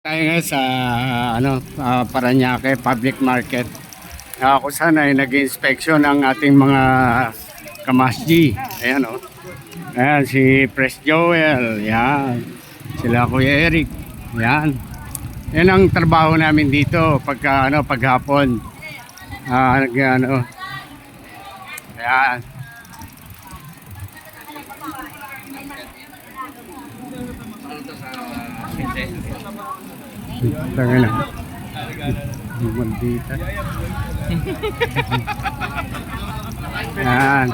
Tayo ngayon sa ano, ah, Paranaque Public Market. Uh, kung saan ay nag-inspection ang ating mga kamasji. Ayan o. Ayan si Pres Joel. Ayan. Sila Kuya Eric. Ayan. Yan ang trabaho namin dito pagka ano paghapon. Ah, nag ano. Ayan. Tanga na. Maldita. Yan.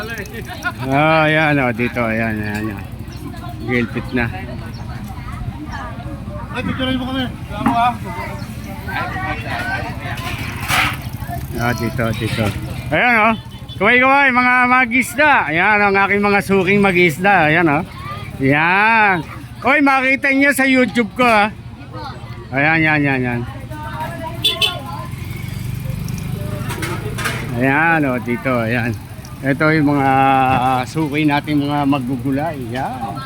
Oh, yan oh, dito, yan, yan, yan. Gilpit na. Ay, picture mo kami. Salamat ah. Ah, dito, dito. Ayan oh. Kaway-kaway, mga mag-isda. Ayan ang aking mga suking mag-isda. Ayan oh. Yan. Oy, makita niyo sa YouTube ko ah. Ayan, yan, yan, yan. Ayan oh, dito, ayan. Ito yung mga suki natin mga magugulay. Ayan.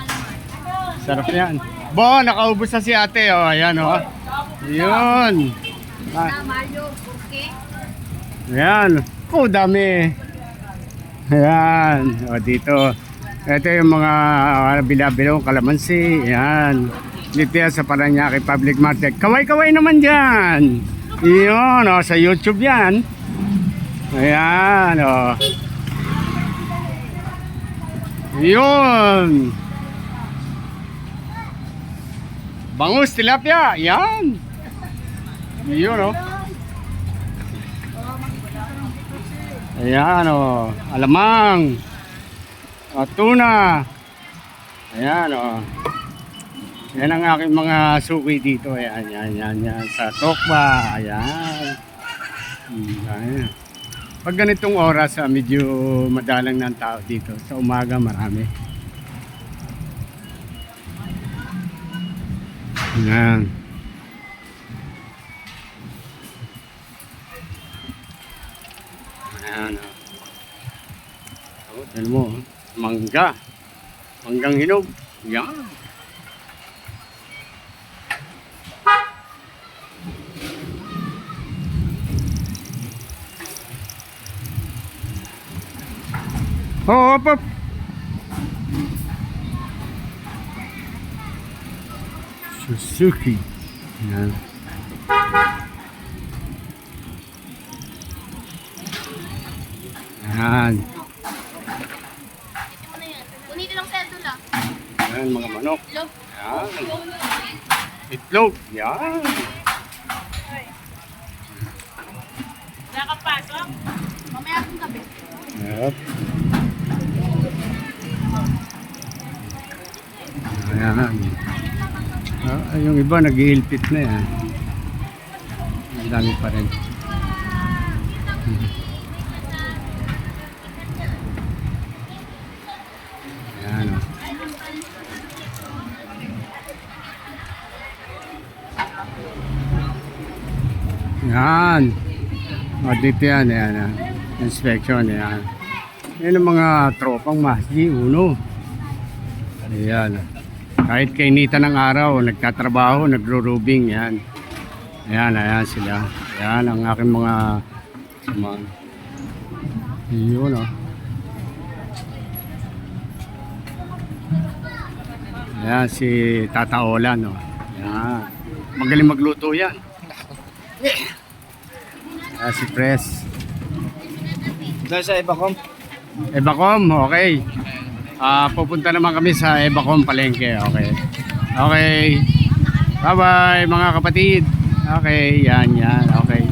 Sarap yan. Bo, nakaubos na si ate oh. Ayan oh. Yun. Ah. Ayan. Oh, dami. Ayan. O, dito. Ito yung mga uh, bilabilong kalamansi. Ayan. Dito yan sa Paranaque Public Market. Kaway-kaway naman dyan. Yun, o, sa YouTube yan. Ayan, o. Yun. Bangus tilapia. Yan. Yun, o. Ayan o, alamang. O, tuna. Ayan o. Yan ang aking mga suki dito. Ayan, yan, yan, yan. Sa Tokba. Ayan. Ayan. Pag ganitong oras, ah, medyo madalang ng tao dito. Sa umaga, marami. Ayan. Ayan. Oh, mo, oh. mangga. Manggang hinog. Yan. Oh, op, op. Suzuki. Yan. Yan. Kunito lang sento lang. Yan, mga manok. Lo. Yan. Itlog. Yan. Nakapasok. Mamaya akong gabi. Yep. Ayan. Ah, yung iba nag-iilpit na yan. Ang dami pa rin. Ayan. oh. Yan. O, yan, yan, yan. Inspection, yan. Yan ang mga tropang masji, uno. Ayan. Kahit kainitan ng araw, nagtatrabaho, nagro-rubing, yan. Ayan, ayan sila. Ayan ang aking mga mga yun oh. Ayan si Tata Olan oh. Ayan. Magaling magluto yan. Ayan si Pres. Dahil sa iba kom. Ebacom, okay. Ah, pupunta naman kami sa Ebacom Palengke, okay. Okay. Bye-bye mga kapatid. Okay, yan yan.